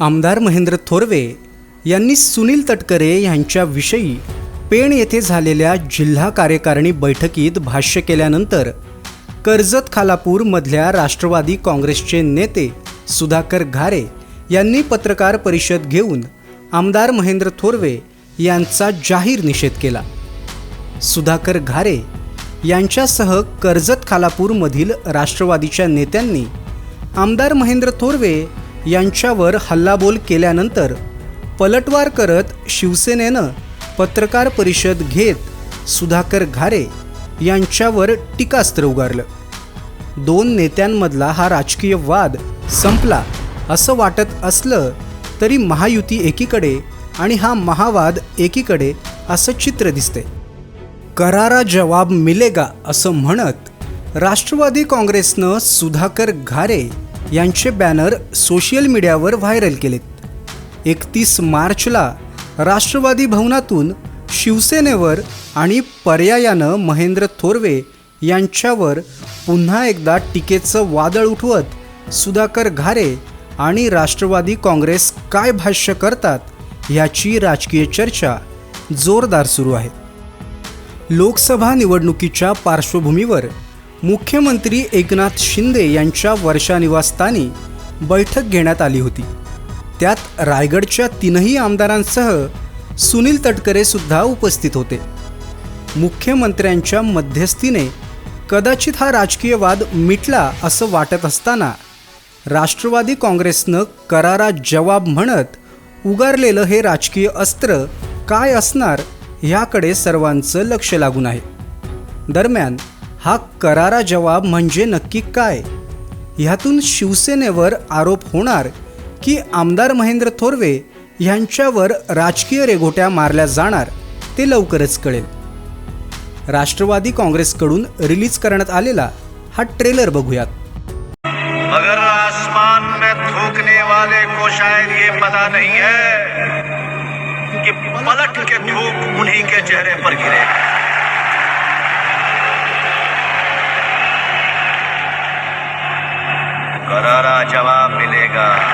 आमदार महेंद्र थोरवे यांनी सुनील तटकरे यांच्याविषयी पेण येथे झालेल्या जिल्हा कार्यकारिणी बैठकीत भाष्य केल्यानंतर कर्जत खालापूरमधल्या राष्ट्रवादी काँग्रेसचे नेते सुधाकर घारे यांनी पत्रकार परिषद घेऊन आमदार महेंद्र थोरवे यांचा जाहीर निषेध केला. सुधाकर घारे यांच्यासह कर्जत खालापूरमधील राष्ट्रवादीच्या नेत्यांनी आमदार महेंद्र थोरवे यांच्यावर हल्लाबोल केल्यानंतर पलटवार करत शिवसेनेनं पत्रकार परिषद घेत सुधाकर घारे यांच्यावर टीकास्त्र उगारलं. दोन नेत्यांमधला हा राजकीय वाद संपला असं वाटत असलं तरी महायुती एकीकडे आणि हा महावाद एकीकडे असं चित्र दिसते करारा जवाब मिलेगा असं म्हणत राष्ट्रवादी काँग्रेसनं सुधाकर घारे यांचे बॅनर सोशल मीडियावर व्हायरल केलेत. एकतीस मार्चला राष्ट्रवादी भवनातून शिवसेनेवर आणि पर्यायानं महेंद्र थोरवे यांच्यावर पुन्हा एकदा टीकेचं वादळ उठवत सुधाकर घारे आणि राष्ट्रवादी काँग्रेस काय भाष्य करतात याची राजकीय चर्चा जोरदार सुरू आहे. लोकसभा निवडणुकीच्या पार्श्वभूमीवर मुख्यमंत्री एकनाथ शिंदे यांच्या वर्षा निवासस्थानी बैठक घेण्यात आली होती. त्यात रायगडच्या तीनही आमदारांसह सुनील तटकरेसुद्धा उपस्थित होते. मुख्यमंत्र्यांच्या मध्यस्थीने कदाचित हा राजकीय वाद मिटला असं वाटत असताना राष्ट्रवादी काँग्रेसनं करारा जवाब म्हणत उगारलेलं हे राजकीय अस्त्र काय असणार ह्याकडे सर्वांचं लक्ष लागून आहे. दरम्यान हा करारा जवाब म्हणजे नक्की काय? ह्यातून शिवसेनेवर आरोप होणार की आमदार महेंद्र थोरवे यांच्यावर राजकीय रेघोट्या मारल्या जाणार ते लवकरच कळेल. राष्ट्रवादी काँग्रेसकडून रिलीज करण्यात आलेला हा ट्रेलर बघूयात. मगर आसमान में थूकने वाले को शायद ये पता नहीं है कि पलट के थूक उन्हीं के चेहरे पर गिरेगा करारा जवाब मिलेगा।